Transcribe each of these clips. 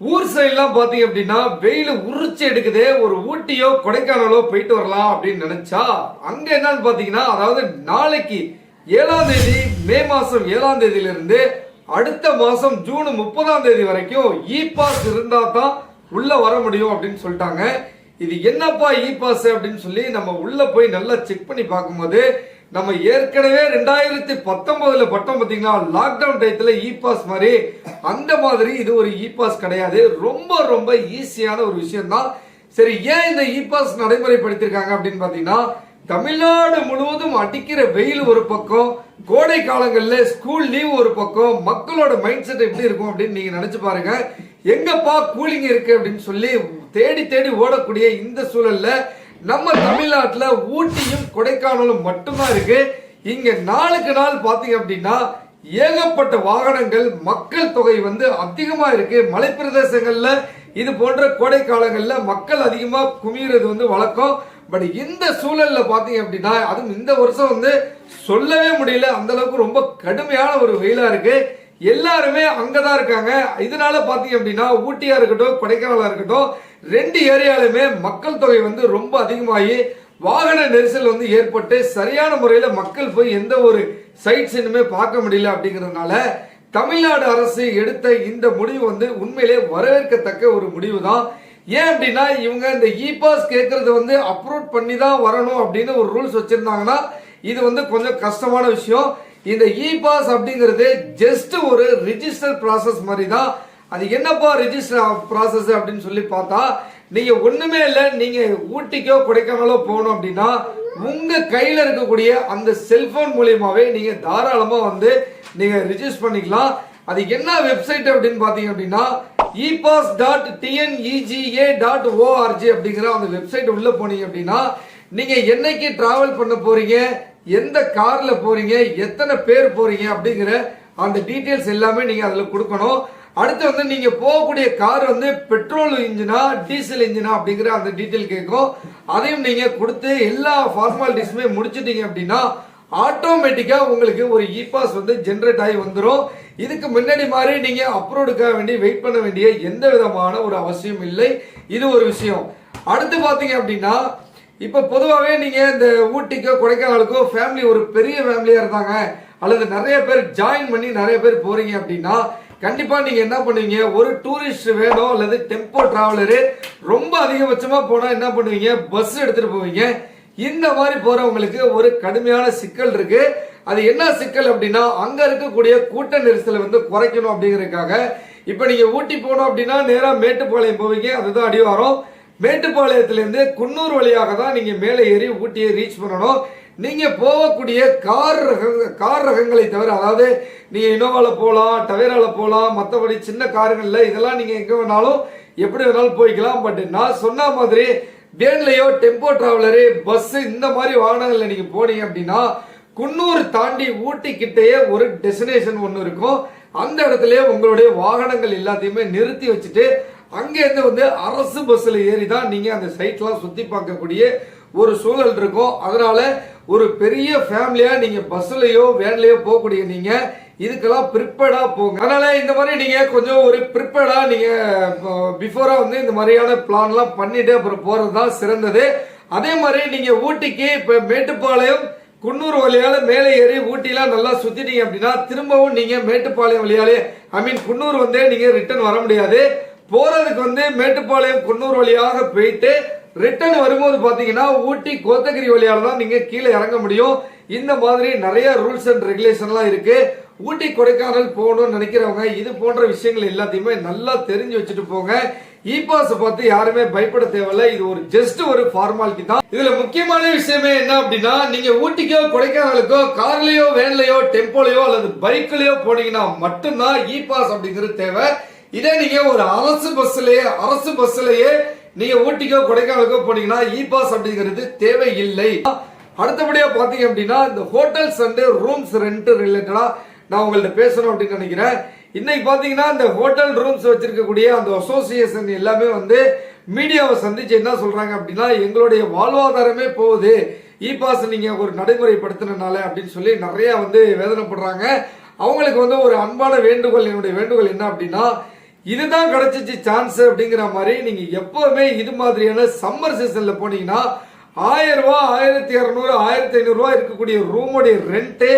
ஊர் சைட்லாம் பார்த்தீங்க அப்படின்னா வெயில் உரிச்சு எடுக்குதே ஒரு ஊட்டியோ கொடைக்கானலோ போயிட்டு வரலாம் அப்படின்னு நினைச்சா அங்க என்னன்னு பார்த்தீங்கன்னா அதாவது நாளைக்கு ஏழாம் தேதி மே மாசம் ஏழாம் தேதியிலிருந்து அடுத்த மாசம் ஜூன் முப்பதாம் தேதி வரைக்கும் இ பாஸ் இருந்தா தான் உள்ள வர முடியும் அப்படின்னு சொல்லிட்டாங்க. இது என்னப்பா இ பாஸ் அப்படின்னு சொல்லி நம்ம உள்ள போய் நல்லா செக் பண்ணி பார்க்கும்போது நம்ம ஏற்கனவே ரெண்டாயிரத்தி பத்தொன்பதுல பட்டம் பார்த்தீங்கன்னா லாக்டவுன் டயத்துல இ பாஸ் மாதிரி அந்த மாதிரி இது ஒரு இ பாஸ் கிடையாது. ரொம்ப ரொம்ப ஈஸியான ஒரு விஷயம் தான் சரி ஏன் இந்த இ பாஸ் நடைமுறைப்படுத்திருக்காங்க அப்படின்னு பார்த்தீங்கன்னா தமிழ்நாடு முழுவதும் அடிக்கிற வெயில் ஒரு பக்கம் கோடை காலங்களில் ஸ்கூல் லீவ் ஒரு பக்கம் மக்களோட மைண்ட் செட் எப்படி இருக்கும் அப்படின்னு நீங்க நினைச்சு பாருங்க. எங்கப்பா கூலிங் இருக்கு அப்படின்னு சொல்லி தேடி தேடி ஓடக்கூடிய இந்த சூழல்ல நம்ம தமிழ்நாட்டில் ஊட்டியும் கொடைக்கானலும் மட்டும்தான் இருக்கு. இங்க நாளுக்கு நாள் பாத்தீங்க அப்படின்னா ஏகப்பட்ட வாகனங்கள் மக்கள் தொகை வந்து அதிகமா இருக்கு. மலைப்பிரதேசங்கள்ல இது போன்ற கோடை காலங்கள்ல மக்கள் அதிகமா குமிகிறது வந்து வழக்கம். பட் இந்த சூழல்ல பாத்தீங்க அப்படின்னா அதுவும் இந்த வருஷம் வந்து சொல்லவே முடியல. அந்த அளவுக்கு ரொம்ப கடுமையான ஒரு வெயிலா இருக்கு. எல்லாருமே அங்கதான் இருக்காங்க. இதனால பாத்தீங்க அப்படின்னா ஊட்டியா இருக்கட்டும் கொடைக்கானலா இருக்கட்டும் ரெண்டு ஏரியாலுமே மக்கள் தொகை வந்து ரொம்ப அதிகமாகி வாகன நெரிசல் வந்து ஏற்பட்டு சரியான முறையில் மக்கள் போய் எந்த ஒரு சைட் இன்னுமே பார்க்க முடியல அப்படிங்கறதுனால தமிழ்நாடு அரசு எடுத்த இந்த முடிவு வந்து உண்மையிலே வரவேற்கத்தக்க ஒரு முடிவு தான் ஏன் அப்படின்னா இவங்க இந்த இ பாஸ் கேட்கறது வந்து அப்ரூவ் பண்ணி தான் வரணும் அப்படின்னு ஒரு ரூல்ஸ் வச்சிருந்தாங்கன்னா இது வந்து கொஞ்சம் கஷ்டமான விஷயம். இந்த இ பாஸ் அப்படிங்கிறது ஜஸ்ட் ஒரு ரிஜிஸ்டர் ப்ராசஸ் மாதிரி தான் அது என்னப்பா ரிஜிஸ்டர் ப்ராசஸ் அப்படின்னு சொல்லி பார்த்தா நீங்க ஒண்ணுமே இல்லை நீங்க ஊட்டிக்கோ கொடைக்கானலோ போகணும் அப்படின்னா உங்க கையில இருக்கக்கூடிய அந்த செல்போன் மூலியமாவே நீங்க தாராளமா வந்து நீங்க ரிஜிஸ்டர் பண்ணிக்கலாம். அது என்ன வெப்சைட் அப்படின்னு பாத்தீங்க அப்படின்னா e pass dot TNEGA dot ORG அப்படிங்கிற அந்த வெப்சைட் உள்ள போனீங்க அப்படின்னா நீங்க என்னைக்கு டிராவல் பண்ண போறீங்க எந்த கார்ல போறீங்க எத்தனை பேர் போறீங்க அப்படிங்கிற அந்த டீட்டெயில்ஸ் எல்லாமே நீங்க அதுல கொடுக்கணும். அடுத்து வந்து நீங்க போகக்கூடிய கார் வந்து பெட்ரோல் இன்ஜினா டீசல் இன்ஜினா அப்படிங்கிற அந்த டீட்டெயில் கேட்கும். அதையும் நீங்க கொடுத்து எல்லா ஃபார்மாலிட்டிஸுமே முடிச்சிட்டீங்க அப்படின்னா ஆட்டோமேட்டிக்கா உங்களுக்கு ஒரு இ பாஸ் வந்து ஜென்ரேட் ஆகி வந்துடும் இதுக்கு முன்னாடி மாதிரி நீங்க அப்ரோடுக்காக வேண்டி வெயிட் பண்ண வேண்டிய எந்த விதமான ஒரு அவசியம் இல்லை. இது ஒரு விஷயம். அடுத்து பாத்தீங்க அப்படின்னா இப்ப பொதுவாகவே நீங்க இந்த ஊட்டிக்கோ கொடைக்கானலுக்கோ ஃபேமிலி ஒரு பெரிய ஃபேமிலியா இருந்தாங்க. அல்லது நிறைய பேர் ஜாயின் பண்ணி நிறைய பேர் போறீங்க அப்படின்னா கண்டிப்பா நீங்க என்ன பண்ணுவீங்க? ஒரு டூரிஸ்ட் வேணும் அல்லது டெம்போ டிராவலரு ரொம்ப அதிகபட்சமா போனா என்ன பண்ணுவீங்க? பஸ் எடுத்துட்டு போவீங்க. இந்த மாதிரி போறவங்களுக்கு ஒரு கடுமையான சிக்கல் இருக்கு. அது என்ன சிக்கல் அப்படின்னா அங்க இருக்கக்கூடிய கூட்ட நெரிசலை வந்து குறைக்கணும் அப்படிங்கறதுக்காக. இப்ப நீங்க ஊட்டி போனோம் அப்படின்னா நேரா மேட்டுப்பாளையம் போவீங்க. அதுதான் அடிவாரம். மேட்டுப்பாளையத்திலிருந்து குன்னூர் வழியாக தான் நீங்க மேலே ஏறி ஊட்டியை ரீச் பண்ணணும். நீங்க போகக்கூடிய கார் ரக கார் ரகங்களை தவிர அதாவது நீங்க இனோவால போகலாம் டவேரால போகலாம் மற்றபடி சின்ன காருங்கள்ல இதெல்லாம் நீங்க எங்க வேணாலும் எப்படி வேணாலும் போய்க்கலாம். பட் நான் சொன்ன மாதிரி வேன்லையோ டெம்போ டிராவலரு பஸ் இந்த மாதிரி வாகனங்கள்ல நீங்க போனீங்க அப்படின்னா குன்னூர் தாண்டி ஊட்டி கிட்டேயே ஒரு டெஸ்டினேஷன் ஒன்று இருக்கும். அந்த இடத்துல உங்களுடைய வாகனங்கள் எல்லாத்தையுமே நிறுத்தி வச்சுட்டு அங்கேருந்து வந்து அரசு பஸ்ஸில் ஏறி தான் நீங்க அந்த சைட்லாம் சுத்தி பார்க்கக்கூடிய ஒரு சூழல் இருக்கும் அதனால ஒரு பெரிய ஃபேமிலியா நீங்க பஸ்லயோ வேன்லயோ போகக்கூடிய நீங்க இதுக்கெல்லாம் ப்ரிப்பேர்டா போங்க. அதனால இந்த மாதிரி நீங்க கொஞ்சம் ஒரு ப்ரிப்பேர்டா நீங்க பிஃபோரா வந்து இந்த மாதிரியான பிளான்லாம் பண்ணிட்டு அப்புறம் போகிறது தான் சிறந்தது. அதே மாதிரி நீங்க ஊட்டிக்கு இப்ப மேட்டுப்பாளையம் குன்னூர் வழியால மேலே ஏறி ஊட்டிலாம் நல்லா சுத்திட்டீங்க அப்படின்னா திரும்பவும் நீங்க மேட்டுப்பாளையம் வழியாலே ஐ மீன் குன்னூர் வந்து நீங்க ரிட்டர்ன் வர முடியாது. போறதுக்கு வந்து மேட்டுப்பாளையம் குன்னூர் வழியாக போயிட்டு ரிட்டர்ன் வரும்போது பாத்தீங்கன்னா ஊட்டி கோத்தகிரி வழியால தான் நீங்க கீழே இறங்க முடியும். இந்த மாதிரி நிறைய ரூல்ஸ் அண்ட் ரெகுலேஷன்லாம் இருக்கு. ஊட்டி கொடைக்கானல் போகணும்னு நினைக்கிறவங்க இது போன்ற விஷயங்கள் எல்லாத்தையுமே நல்லா தெரிஞ்சு வச்சுட்டு போங்க. இ பாஸ் பார்த்து யாருமே பயப்பட தேவையில்ல. இது ஒரு ஜஸ்ட் ஒரு ஃபார்மாலிட்டி தான். இதுல முக்கியமான விஷயமே என்ன அப்படின்னா நீங்க ஊட்டிக்கோ கொடைக்கானலுக்கோ கார்லயோ வேன்லயோ டெம்போலயோ அல்லது பைக்லயோ போனீங்கன்னா மட்டும்தான் இ பாஸ் அப்படிங்கிறது தேவை. இதே நீங்க ஒரு அரசு பஸ்லயே அரசு பஸ்லயே நீங்க ஊட்டிக்கோ கொடைக்கானலுக்கோ போனீங்கன்னா இ பாஸ் அப்படிங்கிறது தேவையில்லை. அடுத்தபடியா பாத்தீங்க அப்படின்னா இந்த ஹோட்டல்ஸ் அண்ட் ரூம்ஸ் ரெண்ட் ரிலேட்டடா நான் உங்கள்ட்ட பேசணும் அப்படின்னு நினைக்கிறேன். இன்னைக்கு பாத்தீங்கன்னா இந்த ஹோட்டல் ரூம்ஸ் வச்சிருக்கக்கூடிய அந்த அசோசியேஷன் எல்லாமே வந்து மீடியாவை சந்திச்சு என்ன சொல்றாங்க அப்படின்னா எங்களுடைய வாழ்வாதாரமே போகுது. இ பாஸ் நீங்க ஒரு நடைமுறைப்படுத்தினால அப்படின்னு சொல்லி நிறைய வந்து வேதனைப்படுறாங்க. அவங்களுக்கு வந்து ஒரு அன்பான வேண்டுகோள் என்னுடைய வேண்டுகோள் என்ன அப்படின்னா இதுதான் கிடைச்சிச்சு சான்ஸ் அப்படிங்கிற மாதிரி நீங்க எப்பவுமே இது மாதிரியான சம்மர் சீசன்ல போனீங்கன்னா ஆயிரம் ரூபாய் ஆயிரத்தி இரநூறு ஆயிரத்தி ஐநூறு ரூபாய் இருக்கக்கூடிய ரூமுடைய ரெண்ட்டு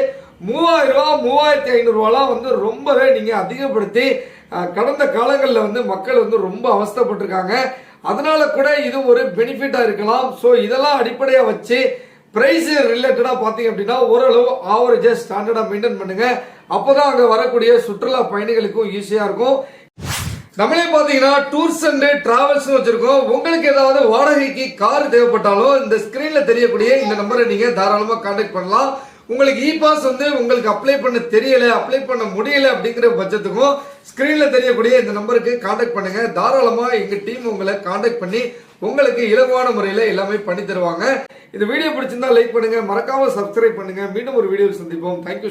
மூவாயிரம் ரூபாய் மூவாயிரத்தி ஐநூறுரூவாலாம் வந்து ரொம்பவே நீங்க அதிகப்படுத்தி கடந்த காலங்களில் வந்து மக்கள் வந்து ரொம்ப அவஸ்தைப்பட்டிருக்காங்க. அதனால கூட இது ஒரு பெனிஃபிட்டா இருக்கலாம். ஸோ இதெல்லாம் அடிப்படையா வச்சு பிரைஸ் ரிலேட்டடாக பார்த்தீங்க அப்படின்னா ஓரளவு ஆவரேஜாக ஸ்டாண்டர்டாக மெயின்டைன் பண்ணுங்க. அப்பதான் அங்கே வரக்கூடிய சுற்றுலா பயணிகளுக்கும் ஈஸியாக இருக்கும். நம்மளே பாத்தீங்கன்னா டூர்ஸ் அண்ட் டிராவல்ஸ் வச்சிருக்கோம். உங்களுக்கு ஏதாவது வாடகைக்கு கார் தேவைப்பட்டாலும் இந்த ஸ்கிரீன்ல தெரியக்கூடிய இந்த நம்பரை நீங்க தாராளமா கான்டாக்ட் பண்ணலாம். உங்களுக்கு இ பாஸ் வந்து உங்களுக்கு அப்ளை பண்ண தெரியல அப்ளை பண்ண முடியல அப்படிங்கிற பட்சத்துக்கும் ஸ்கிரீன்ல தெரியக்கூடிய இந்த நம்பருக்கு கான்டாக்ட் பண்ணுங்க. தாராளமா எங்க டீம் உங்களை கான்டாக்ட் பண்ணி உங்களுக்கு இலகுவான முறையில எல்லாமே பண்ணி தருவாங்க. இந்த வீடியோ பிடிச்சிருந்தா லைக் பண்ணுங்க. மறக்காம சப்ஸ்கிரைப் பண்ணுங்க. மீண்டும் ஒரு வீடியோ சந்திப்போம். தேங்க்யூ